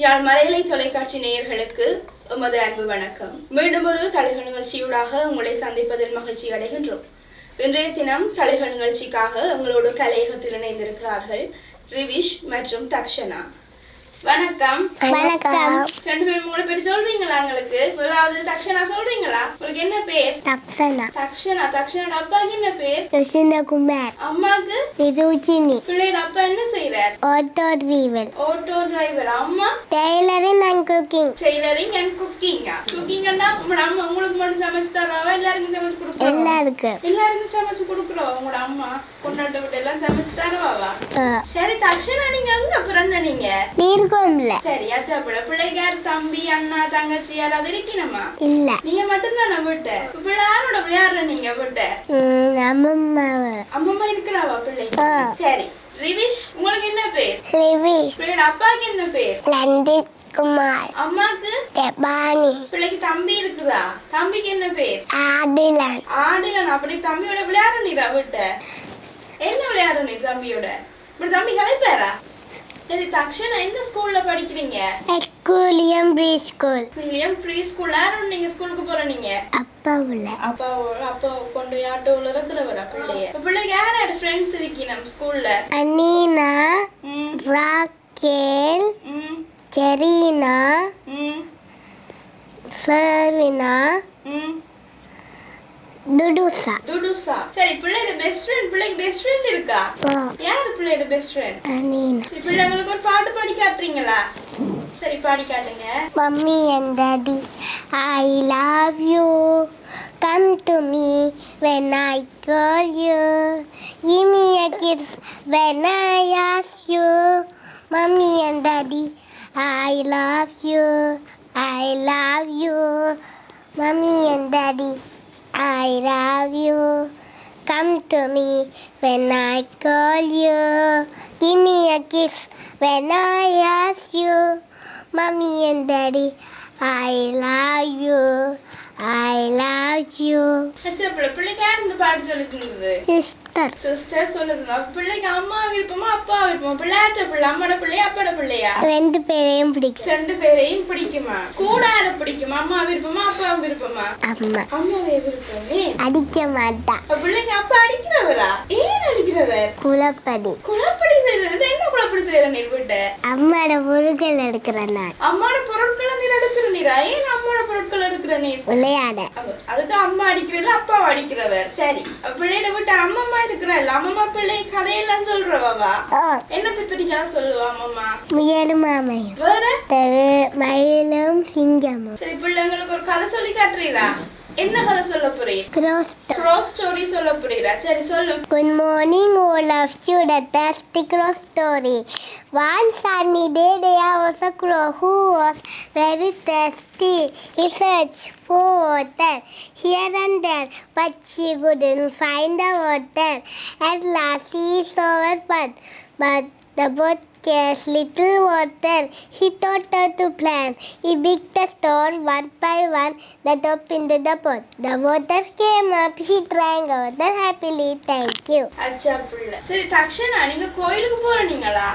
யாழ் மலையிலை தொலைக்காட்சி நேயர்களுக்கு உமது அன்பு வணக்கம். மீண்டும் ஒரு தலைகள் நிகழ்ச்சியூடாக உங்களை சந்திப்பதில் மகிழ்ச்சி அடைகின்றோம். இன்றைய தினம் தலைகள் நிகழ்ச்சிக்காக எங்களோடு கலையகத்தில் இணைந்திருக்கிறார்கள் ரிவிஷ் மற்றும் தக்ஷனா. வணக்கம். வணக்கம். ரெண்டு பேரும் உங்களை பேர் சொல்றீங்களா உங்களுக்கு? முதலாவது தக்ஷனா சொல்றீங்களா? உங்களுக்கு என்ன பேர்? தக்ஷனா. தக்ஷனா. தக்ஷனோட அப்பாவுக்கு என்ன பேர்? யசுந்தகுமார். அம்மாக்கு? நிருச்சினி பிள்ளையோட அப்பா என்ன செய்யறார் ஆட்டோ டிரைவர் ஆட்டோ டிரைவர் அம்மா? Tailoring and cooking tailoring and குக்கிங்கா குக்கிங்கன்னா உங்களோட அம்மா உங்களுக்கு மட்டும் சமைச்சு தராவா எல்லாருக்கும் சமைச்சு கொடுக்குறோம்? எல்லாருக்கும். எல்லாருக்கும் சமைச்சு கொடுக்குறோம். உங்களோட அம்மா கொண்டாட்ட விட்டு எல்லாம் சமைச்சு தருவாவா? சரி தக்ஷனா நீங்க அங்க பிறந்த நீங்க சரி அச்சா பிள்ளை பிள்ளைக்கு யார் தம்பி அண்ணா தங்கச்சி யாராவது இருக்கணுமா? இல்ல. நீங்க மட்டும்தானே விட்ட? பிள்ளை யாரோட விளையாடுற நீங்க விட்ட? ம், அம்மம்மாவ அம்மம்மா இருக்கிறாவா பிள்ளைக்கு. சரி. ரிவிஷ் உங்களுக்கு என்ன பேர்? லிவிஸ் பிள்ளையோட அப்பாவுக்கு என்ன பேர்? லண்டித் குமார். அம்மாக்கு? தெபானி பிள்ளைக்கு தம்பி இருக்குதா? தம்பிக்கு என்ன பேர்? ஆடிலன் ஆடிலன் அப்ப நீ தம்பியோட விளையாட நீரா விட்ட? என்ன விளையாட நீ தம்பியோட? இப்படி தம்பி கலைப்பாரா சரி தக்ஷனா எந்த ஸ்கூல்ல படிக்கிறீங்க? எக்கூலியம் ப்ரீ ஸ்கூல் சிலியம் ப்ரீ ஸ்கூல் யாரும் நீங்க ஸ்கூலுக்கு போற நீங்க? அப்பா உள்ள அப்பா அப்பா கொண்டு ஆட்டோல இருக்கிறவரா? பிள்ளைய பிள்ளைக்கு யார் யார் ஃப்ரெண்ட்ஸ் இருக்கி நம்ம ஸ்கூல்ல அனீனா ராக்கேல் ம். சர்வினா ம் துடுசா துடுசா சரி பிள்ளையோட பெஸ்ட் ஃப்ரெண்ட் பிள்ளைக்கு பெஸ்ட் ஃப்ரெண்ட் இருக்கா யார் பிள்ளையோட பெஸ்ட் ஃப்ரெண்ட் அனீனா பிள்ளைங்களுக்கு ஒரு பாட்டு பாடி காட்டுறீங்களா சரி பாடி காட்டுங்க Mommy and Daddy, I love you. Come to me when I call you. Give me a kiss when I ask you. Mommy and Daddy, I love you. I love you. Mommy and Daddy, I love you. Come to me when I call you. Give me a kiss when I ask you. Mommy and daddy, I love you. I love you. Sister. சொல்லுது அப்ப பிள்ளைக்கு அம்மா விருப்பமா அப்பா விருப்பமா பிள்ளையாட்ட பிள்ளை அம்மாட பிள்ளையா அப்பாட பிள்ளையா? ரெண்டு பேரையும் பிடிக்கும். ரெண்டு பேரையும் பிடிக்குமா? கூட யார பிடிக்குமா? அம்மா விருப்பமா அப்பா விருப்பமா? அம்மா அம்மாவே விருப்பமே. அடிக்க மாட்டா. அப்ப பிள்ளைக்கு அப்பா அடிக்கிறவரா? ஏன் அடிக்கிறவர்? குலப்படி குழப்படி செய்யறது. என்ன குழப்படி செய்யற நிர்விட்ட அம்மாட பொருட்கள் எடுக்கிற நான் அம்மாட பொருட்களை நீர் எடுக்கிற நீரா? ஏன் அம்மாட பொருட்கள் எடுக்கிற நீர். விளையாட. அதுக்கு அம்மா அடிக்கிறல்ல அப்பா அடிக்கிறவர். சரி. பிள்ளையோட விட்டு அம்மம்மா இருக்கிறல்ல அம்மம்மா பிள்ளை கதையெல்லாம் சொல்றவாவா? ஓ என்னத்தை பற்றிக்கா சொல்லுவா அம்மம்மா? முயலும் மாமையும் வேற? மயிலும் சிங்கமும். சரி பிள்ளைங்களுக்கு ஒரு கதை சொல்லி காட்டுறீரா? என்ன கதை சொல்ல போறீர் க்ரோஸ் ஸ்டோரி சொல்ல போறீரா சரி சொல்லு Good morning, all of you. The thirsty crow story. One sunny day, there was a crow who was very thirsty. He searched for water here and there, but she couldn't find the water. At last, he saw a pot, but the pot cares little water. He thought how to plan. He picked a stone one by one, the top into the pot. The water came up. He drank water happily. Thank you. அச்சா பிள்ளை சரி தக்ஷனா நீங்க கோயிலுக்கு போறீங்களா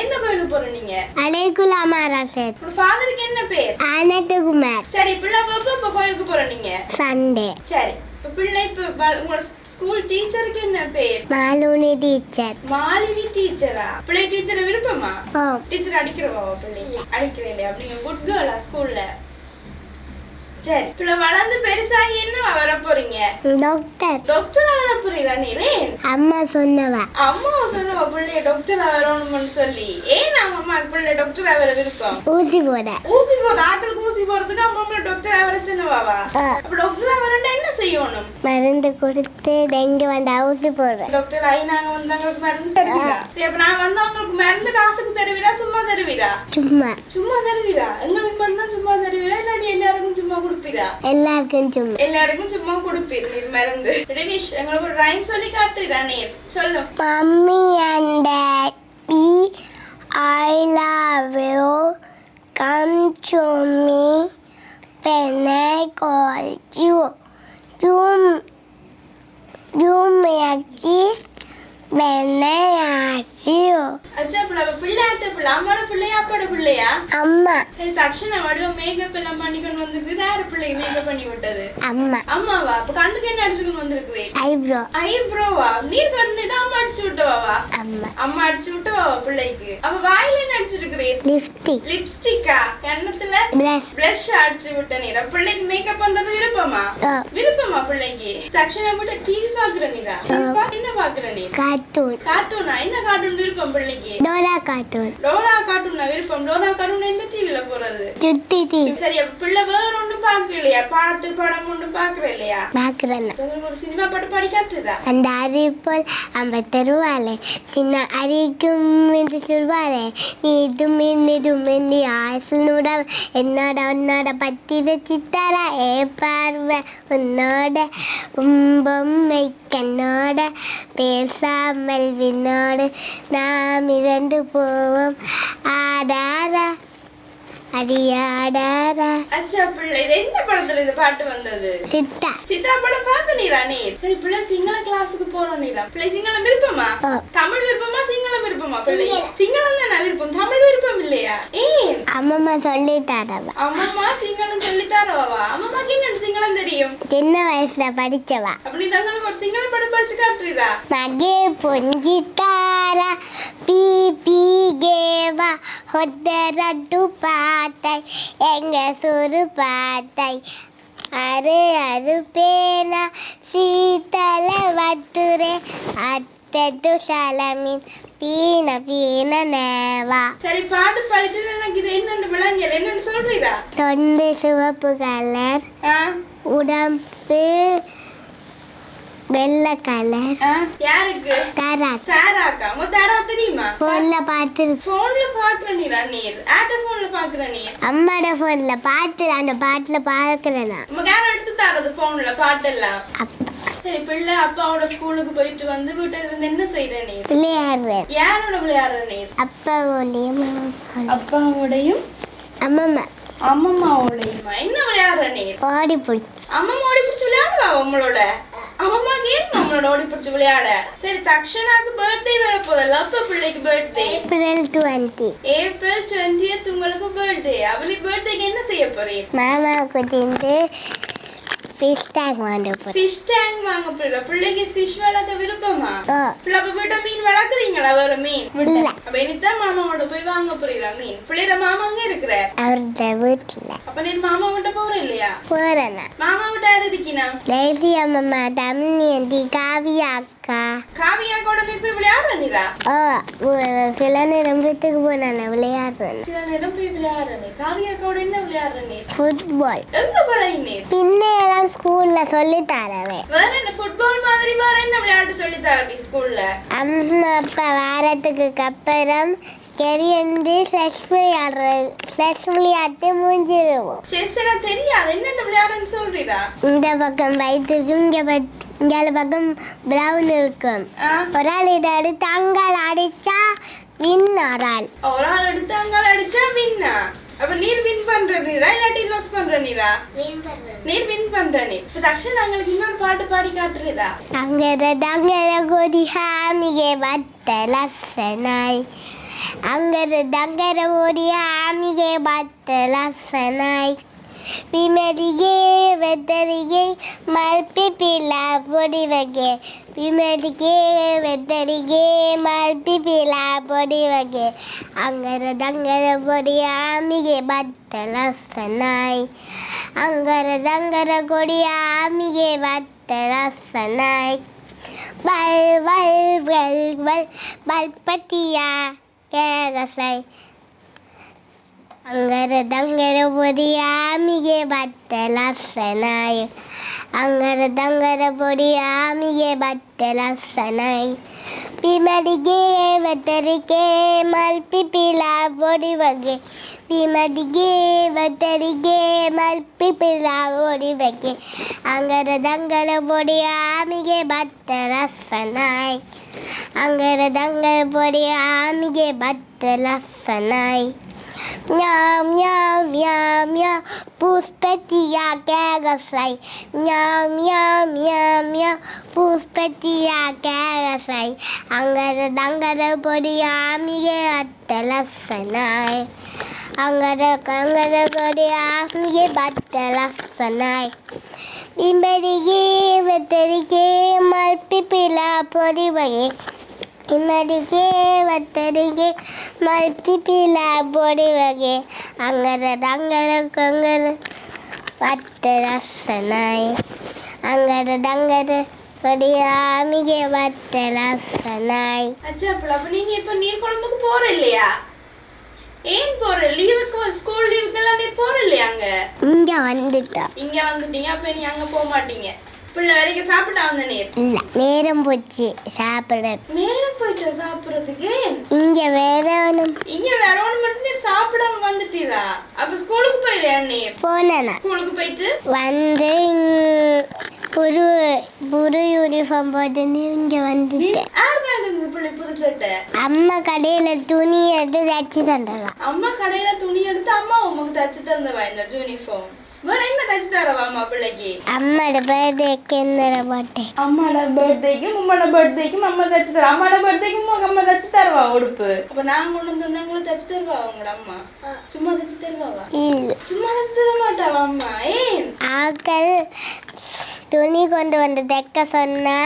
எந்த கோயிலுக்கு போறீங்க அலைகுலா மாராசேத் உங்க ஃபாதருக்கு என்ன பேர் ஆனந்தகுமார் சரி பிள்ளை பாப்பா இப்ப கோயிலுக்கு போறீங்க சண்டே சரி இப்ப பிள்ளை இப்ப வ- உங்களோட ஸ்கூல் டீச்சருக்கு என்ன பேர்? மாலூனி டீச்சர் மாலினி டீச்சரா பிள்ளை டீச்சரை விருப்பமா டீச்சர் அடிக்கிறவா பிள்ளை அடிக்கிறேன் இல்லையா அப்படிங்க குட் கேர்ளா ஸ்கூல்ல சரி பிள்ளை வளர்ந்து பெருசாகி என்னவா வர போறீங்க டாக்டர் டாக்டரா வர போறீங்களா நீரேன் அம்மா சொன்னவ அம்மா சொன்னவா பிள்ளைய டாக்டரா வரணும்னு சொல்லி ஏன் நம்ம அம்மா பிள்ளை டாக்டரா வர விருப்பம் ஊசி போட ஊசி போற ஆட்களுக்கு ஊசி போறதுக்கு அம்மா டாக்டரா வர சொன்னவாவா ஆ, அப்ப டாக்டரா என்ன செய்யணும் மருந்து கொடுத்து டெங்கு வந்தா ஊசி போடுறேன் டாக்டர் ஐ நாங்க வந்தவங்களுக்கு மருந்து தருவீரா அப்ப நான் வந்தவங்களுக்கு மருந்து காசுக்கு தருவீரா சும்மா தருவீரா சும்மா சும்மா தருவீரா எங்களுக்கு மட்டும் சும்மா தருவீரா இல்லாட்டி எல்லாருக்கும் சும்மா கொடுப்பீரா எல்லாருக்கும் சும்மா எல்லாருக்கும் சும்மா கொடுப்பீர் நீர் மருந்து ரிவிஷ் எங்களுக்கு ஒரு ரைம் சொல்லி காட்டுறா நீர் சொல்லு mummy and daddy I love you come to me when I call you. Дюм, дюм якісь பிள்ளை பிள்ளையாட்ட பிள்ளை அம்மாவோட பிள்ளையா அப்பாவோட பிள்ளையா? அம்மா. சரி தட்சண வடிவம் மேக்கப் எல்லாம் பண்ணிக்கொண்டு வந்துருக்கு யாரு பிள்ளைக்கு மேக்கப் பண்ணி விட்டது. அம்மா. அம்மாவா? அப்ப கண்ணுக்கு என்ன அடிச்சுக்கொண்டு வந்திருக்குது? ஐப்ரோ ஐப்ரோவா நீர் கண்ணுனா அம்மா அடிச்சு விட்டவாவா? அம்மா. அம்மா அடிச்சு விட்டவாவா பிள்ளைக்கு? அப்ப வாயில என்ன அடிச்சிருக்கிறீர் லிப்ஸ்டிக் லிப்ஸ்டிக்கா கண்ணத்துல பிளஷ் அடிச்சு விட்ட நீரா பிள்ளைக்கு மேக்கப் பண்றது விருப்பமா? விருப்பமா பிள்ளைக்கு? தட்சணா கூட டிவி பாக்குற நீரா? என்ன பாக்குற நீ கார்ட்டூன். கார்ட்டூனா? என்ன கார்ட்டூன் விருப்பம் பிள்ளைக்கு? Dora cartoon. டோரா கார்ட்டூனா விருப்பம்? டோரா கார்ட்டூன் எந்த டிவில போறது? சுட்டி தீ சரி பிள்ளை வேற ஒண்ணும் பாக்கலையா பாட்டு படம் ஒண்ணும் பாக்குற இல்லையா உங்களுக்கு ஒரு சினிமா பாட்டு பாடி காட்டுறா அந்த அறிப்போல் அம்ப தருவாளே. சின்ன அரிக்கும் என்று சொல்வாளே. நீ இதும் இதும் நீ ஆசனோட என்னோட உன்னோட பத்திர சித்தாரா. ஏ பார்வை உன்னோட பொம்மை கண்ணோட பேசாமல் விண்ணோடு நாம் இரண்டு போவோம். ஆதாரா அடியாடாரா. அச்சா பிள்ளை இது என்ன படத்துல இந்த பாட்டு வந்தது? சித்தா. சித்தா படம் பார்த்த நீரா நீ சரி பிள்ளை சிங்கள கிளாஸுக்கு போறோம் நீரா பிள்ளை சிங்களம் விருப்பமா? தமிழ் விருப்பமா சிங்களம் விருப்பமா பிள்ளை? சிங்களம். தான் விருப்பம்? தமிழ் விருப்பம் இல்லையா? ஏன்? அம்மம்மா சொல்லி தரவா அம்மம்மா சிங்களம் சொல்லி தரவா அம்மம்மாக்கு என்ன சிங்களம் தெரியும்? சின்ன வயசுல படிச்சவா. அப்படி தங்களுக்கு ஒரு சிங்கள படம் படிச்சு காட்டுறீரா? மகே பொஞ்சி தாரா பீ கேவா ஹொத்தரட்டு பா எங்க சுரு பாத்தை அரு அரு பேனா சீத்தல வட்டுரே அத்தது சலமின் பீன பீன நேவா. சரி பாட்டு பாடிட்டு எனக்கு இது என்னென்னு விளங்கல என்னன்னு சொல்றீங்களா தொண்டு சிவப்பு கலர் உடம்பு வெள்ளை கலர். யாருக்கு? தரா தாராக்கா? மொ தாரா தெரியுமா? ஃபோன்ல பார்த்து போன்ல பாக்குற நீரா நீர்? ஆட்ட போன்ல பாக்குற நீர்? அம்மாட ஃபோன்ல பாட்டு அந்த பாட்டுல பார்க்கிறேன் நான். நம்ம யாரும் எடுத்து தரது போன்ல பாட்டெல்லாம். சரி பிள்ளை அப்பாவோட ஸ்கூலுக்கு போயிட்டு வந்து வீட்டுல இருந்து என்ன செய்யற நீர்? விளையாடுறேன் யாரோட விளையாடுற நீர்? அப்பாவோடையும் அப்பாவோடையும்? அம்மம்மா. அம்மம்மாவோடையுமா? என்ன விளையாடுற நீர்? ஓடி பிடிச்சி அம்மம்மா ஓடி பிடிச்சி விளையாடுவா உங்களோட அம்மம்மா கேம் நம்மளோட ஓடி பிடிச்சி விளையாட. சரி தக்ஷனாக்கு பர்த்டே வர போதல்ல அப்ப பிள்ளைக்கு பர்த்டே ஏப்ரல் டுவெண்ட்டி ஏப்ரல் டுவெண்ட்டியத் உங்களுக்கு பர்த்டே அவனி பர்த்டேக்கு என்ன செய்ய போறீர் மாமாவுக்கு திண்டு ஃபிஷ் டேங்க் வாங்க போகிறேன் ஃபிஷ் டேங்க் வாங்க போறீங்க பிள்ளைக்கு ஃபிஷ் வளர்க்க விருப்பமா? பிள்ளை அப்ப வீட்டை மீன் வளர்க்குறீங்களா? வேற மீன்? இல்ல. அப்ப இனித்தான் மாமாவோட போய் வாங்க போறீங்களா? மீன்? பிள்ளைட மாமா அங்க இருக்கிறார்? அவரோட வீட்டில். அப்ப நீ மாமா விட்ட போற இல்லையா? போகிறேன் மாமா விட்ட இருக்கினா லேசி அம்மம்மா தமிழ் காவியா காவியா கூட நீ போய் விளையாடுற நீரா சில நேரம் வீட்டுக்கு போனானே விளையாடுறேன் சில நேரம் போய் விளையாடுற நீ காவியா கூட என்ன விளையாடுற ஃபுட்பால் எங்க பழகி நீர் பின்னேலாம் ஸ்கூலில் சொல்லி தரவே. வேற என்ன ஃபுட்பால் மாதிரி வேற என்ன விளையாட்டு சொல்லி தரபி ஸ்கூல்ல அம்மா அப்பா வாரத்துக்கு அப்புறம் கெரியந்து ஸ்லெஷ் விளையாடுற ஸ்லெஷ் விளையாட்டு முடிஞ்சிருவோம். செஸ் எனக்கு தெரியாது. என்னென்ன விளையாடுன்னு சொல்றீரா? இந்த பக்கம் வயிற்றுக்கு இங்கே பட் இங்கே பக்கம் ப்ரௌன் இருக்கும் ஒரு ஆள் இதை எடுத்து அங்கால் அடிச்சா வின் ஒரு ஆள். ஒரு ஆள் எடுத்து அங்கால அடிச்சா வின்னா அப்ப நீர் வின் பண்ற நீரா? இல்லாட்டி லாஸ் பண்ற நீரா? நீர் வின் பண்ற நீர். இப்ப தக்ஷன் அவங்களுக்கு இன்னொரு பாட்டு பாடி காட்டுறீரா? அங்கத தங்கத கொடி ஹாமிகே பத்த லசனாய். அங்கத தங்கத கொடி ஹாமிகே பத்த லசனாய். விமரிகே வெத்தரிகே மல்பி பிலா பொடி வகே விமரிகே வெத்தரிகே மல்பி பிலா பொடி வகே அங்கத தங்கத பொடி ஹாமிகே பத்த லசனாய் அங்கர தங்கர கொடி ஆமிகே பத்த லசனாய் வல் வல் வல் வல் வல்பத்தியா கேகசை அங்கர தங்கர பொடி ஆமிகே பத்த லசனாய் அங்கர தங்கர பொடி ஆமிகே பத்த லசனாய் பிமடிகே வெத்தரிகே மல்பி பிலா பொடி வகே. பிமடிகே வெத்தரிகே மல்பி பிலா பொடி வகே. அங்கர தங்கர பொடி ஆமிகே பத்த லசனாய் அங்கர தங்கர பொடி ஆமிகே Miau, miau, miau, miau, puspetiya kegasai. Miau, miau, miau, miau, puspetiya kegasai. Angara dangara podiya amige attalasanai. Angara kangara godiya amige battalasanai. Bimberige veterige malpipila podivage. பொறிவகே இம்மடிக்கே வத்தரிக்கே மல்பிப்பிலா பொறிவகே அங்கர டங்கர கங்கர வத்தலசனாய். அங்கர டங்கர கொடியாமிகே வத்தலசனாய். அச்சா அப்ப நீங்க இப்ப நீர் குழம்புக்கு போற இல்லையா? ஏன் போற? லீவுக்கு ஸ்கூல் லீவுக்கெல்லாம் நீர் போற இல்லையா அங்க? இங்க வந்துட்டா. இங்க வந்துட்டீங்க அப்ப நீ அங்க போக மாட்டீங்க பிள்ளை வேலைக்கு சாப்பிட்டா வந்த நீர் இல்ல நேரம் போச்சு சாப்பிட. நேரம் போயிட்டு சாப்பிடுறதுக்கு? இங்க வேற ஒண்ணும் இங்க வேற ஒண்ணு மட்டும் நீர் சாப்பிடாம வந்துட்டீரா அப்ப ஸ்கூலுக்கு போயிலையா நீர் போனேனா. ஸ்கூலுக்கு போயிட்டு? வந்து புது புது யூனிஃபார்ம் போட்டு இங்க வந்துட்டேன். அம்மா கடையில துணி எடுத்து தச்சு தந்தவா. அம்மா கடையில துணி எடுத்து அம்மா உமக்கு தச்சு தந்தவா இந்த யூனிஃபார்ம் வேற என்ன தச்சு தரவா அம்மா பிள்ளைக்கு? அம்மாட பர்த்டேக்கு என்ன போட்டேன் அம்மாட பர்த்டேக்கும் உம்மோட பர்த்டேக்கும் அம்மா தச்சு தர அம்மாட பர்த்டேக்கும் உங்க அம்மா தச்சு தருவா உடுப்பு? அப்ப நான் கொண்டு வந்து தந்தவங்களும் தச்சு தருவா உங்களோட அம்மா? சும்மா தச்சு தருவாவா? சும்மா தச்சு தர மாட்டாவா அம்மா? ஏன்? ஆக்கள் துணி கொண்டு வந்து தைக்க சொன்னா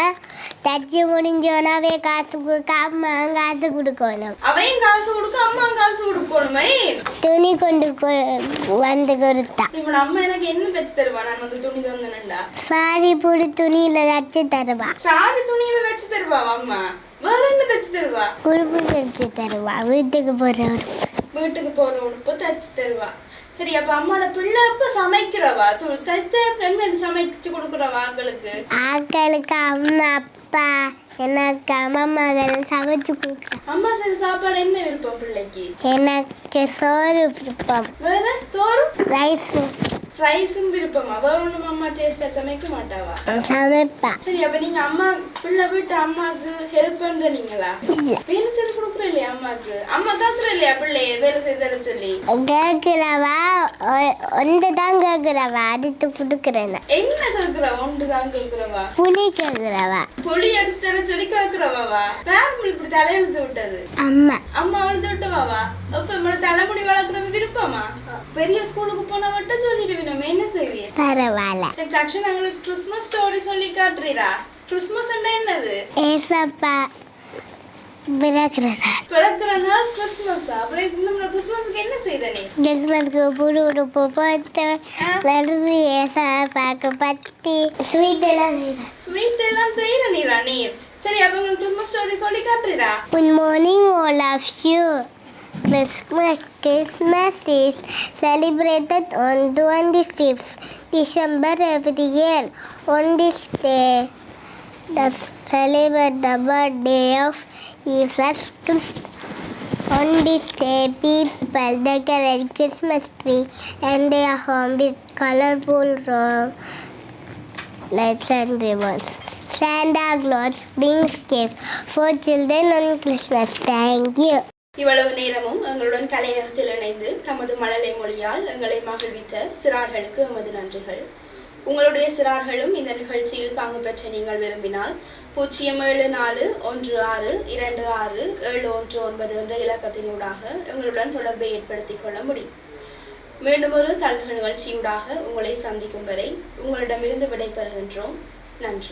தச்சு முடிஞ்சோனாவே காசு கொடுக்க அம்மா காசு கொடுக்கணும். அவையும் காசு கொடுக்க அம்மா காசு கொடுக்கணுமா துணி கொண்டு வந்து கொடுத்தா. இப்ப அம்மா எனக்கு என்ன தச்சு தருவா? நான் வந்து துணி தந்தேன்டா சாரி புடி துணியில தச்சு தருவா. சாரி துணியில தச்சு தருவா அம்மா? வேற என்ன தச்சு தருவா? உடுப்பு தச்சு தருவா. வீட்டுக்கு போற வீட்டுக்கு போற உடுப்பு தச்சு தருவா. சரி அப்ப அம்மாவோட பிள்ளை அப்ப சமைக்கிறவா? தச்ச என்ன சமைச்சு கொடுக்குறவா ஆக்களுக்கு? ஆக்களுக்கு அம்மா அப்பா எனக்கு அம்மா மகள் சமைச்சு கொடுக்குறா அம்மா செய்த சாப்பாடு என்ன விருப்பம் பிள்ளைக்கு? எனக்கு சோறு விருப்பம். வேற? சோறு? ரைஸ் ரைஸும் விருப்பமா. வேற ஒண்ணும் அம்மா டேஸ்டா சமைக்க மாட்டாவா? சமைப்பா. சரி அப்ப நீங்க அம்மா பிள்ளை வீட்டு அம்மாக்கு ஹெல்ப் பண்ற நீங்களா? இல்ல. வேலை செய்து கொடுக்குற இல்லையா அம்மாக்கு? அம்மா கேக்குற இல்லையா பிள்ளைய? வேலை செய்தர சொல்லி. கேட்கிறவா ஒன்று தான் கேட்கிறவா அடுத்து கொடுக்குறேன் என்ன கேக்குறவா? ஒன்று தான் கேக்குறவா? புளி கேட்கிறவா புளி எடுத்து தர சொல்லி கேக்குறவாவா? யார் புளி இப்படி தலையெழுத்து விட்டது. அம்மா. அம்மா அழுது விட்டவாவா? அப்ப நம்மளோட தலைமுடி வளர்க்கறது விருப்பமா? பெரிய ஸ்கூலுக்கு போனா மட்டும் சொல்லிடுவீங்க என்ன செய்வீர் பரவாயில்ல. சரி தக்ஷன் எங்களுக்கு கிறிஸ்மஸ் ஸ்டோரி சொல்லி காட்டுறீரா? கிறிஸ்மஸ் என்னது? ஏசப்பா பிறக்கிறேன் பிறக்கிற நாள் கிறிஸ்மஸ் அப்புறம் முறை கிறிஸ்மஸுக்கு என்ன செய்த நீ? கிறிஸ்மஸ்க்கு புது உடுப்பு போட்டு வருது ஏசப்பாக்கு பத்தி ஸ்வீட் எல்லாம் ஸ்வீட் எல்லாம் செய்யற நீரா நீர் சரி அப்ப உங்களுக்கு கிறிஸ்மஸ் ஸ்டோரி சொல்லி. Christmas, Christmas is celebrated on 25th December every year. On this day, the celebrate the birthday of Jesus Christ. On this day, people decorate Christmas tree and their home with colorful lights and ribbons. Santa Claus brings gifts for children on Christmas. Thank you. இவ்வளவு நேரமும் எங்களுடன் கலையகத்தில் இணைந்து தமது மழலை மொழியால் எங்களை மகிழ்வித்த சிறார்களுக்கு எமது நன்றிகள். உங்களுடைய சிறார்களும் இந்த நிகழ்ச்சியில் பங்கு பெற்ற நீங்கள் விரும்பினால் பூஜ்ஜியம் ஏழு நாலு ஒன்று ஆறு இரண்டு ஆறு ஏழு ஒன்று ஒன்பது என்ற இலக்கத்தினூடாக எங்களுடன் தொடர்பை ஏற்படுத்திக் கொள்ள முடியும். மீண்டும் ஒரு தல்கள் நிகழ்ச்சியூடாக உங்களை சந்திக்கும் வரை உங்களிடமிருந்து விடைபெறுகின்றோம். நன்றி.